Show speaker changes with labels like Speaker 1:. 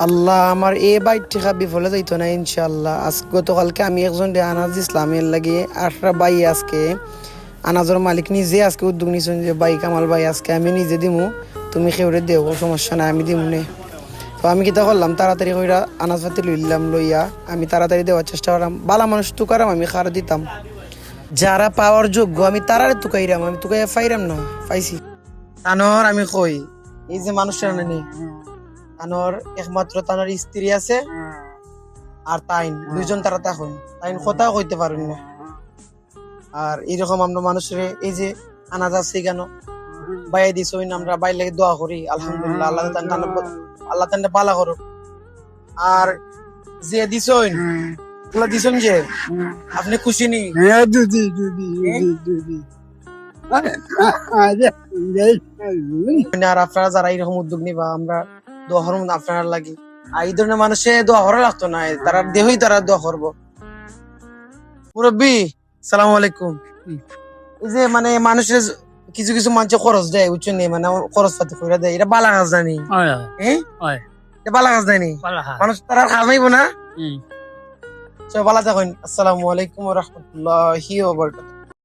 Speaker 1: আল্লাহ আমার এ বাইক ঠেকা বিফলে যাইতো না ইনশাল্লাহ আজ গতকালকে আমি একজন আনাজ ইসলামের লাগে আটটা বাই আজকে, আনাজের মালিক নিজে আজকে উদ্যোগ নিছেন যে বাইক আমার ভাই, আজকে আমি নিজে দিমু, তুমি খেউরে দেও সমস্যা নাই, আমি দিমু নে তো আমি কিতা করলাম, তাড়াতাড়ি কইরা আনাজ পাতি লইলাম, লইয়া আমি তাড়াতাড়ি দেওয়ার চেষ্টা করলাম। বালা মানুষ তুকারাম, আমি খার দিতাম। যারা পাওয়ার যোগ্য, আমি তারারে তুকাইরাম, আমি তুকাইয়া পাইরাম না পাইছি তানর আমি কই, এই যে মানুষটা নেই। তানোর একমাত্র তানোর স্ত্রী আছে আর তাইন দুইজন তারা তখন তাইন কথাও কইতে পারেন না। আর এইরকম আমরা মানুষের এই যে আনাজ আছে কেন? বাইরে আমরা বাইরে লাগে দোয়া করি আলহামদুলিল্লাহ। আল্লাহ আল্লাহ তান পালা করুক। আর যে দিছ আল্লাহ দিছেন যে আপনি খুশি নি
Speaker 2: হ্যাঁ দুদি দুদি দুদি দুদি
Speaker 1: আর আপনারা যারা এরকম উদ্যোগ নিবা আমরা দোয়া করব আপনারা লাগি। আর এই ধরনের মানুষে দোয়া করা লাগতো না তারা দেহই তারা দোয়া করব। মুরব্বী সালাম আলাইকুম। যে মানে মানুষের কিছু কিছু মানুষ খরচ দেয় উচ্চ নেই মানে খরচ পাতি করে দেয়। এটা বালা কাজ জানি। হ্যাঁ। বালা কাজ জানি। মানুষ তারা খামাইবো না। সবাই বালা থাকুন। আসসালামু আলাইকুম রহমতুল্লাহি ওয়া বারাকাতুহু।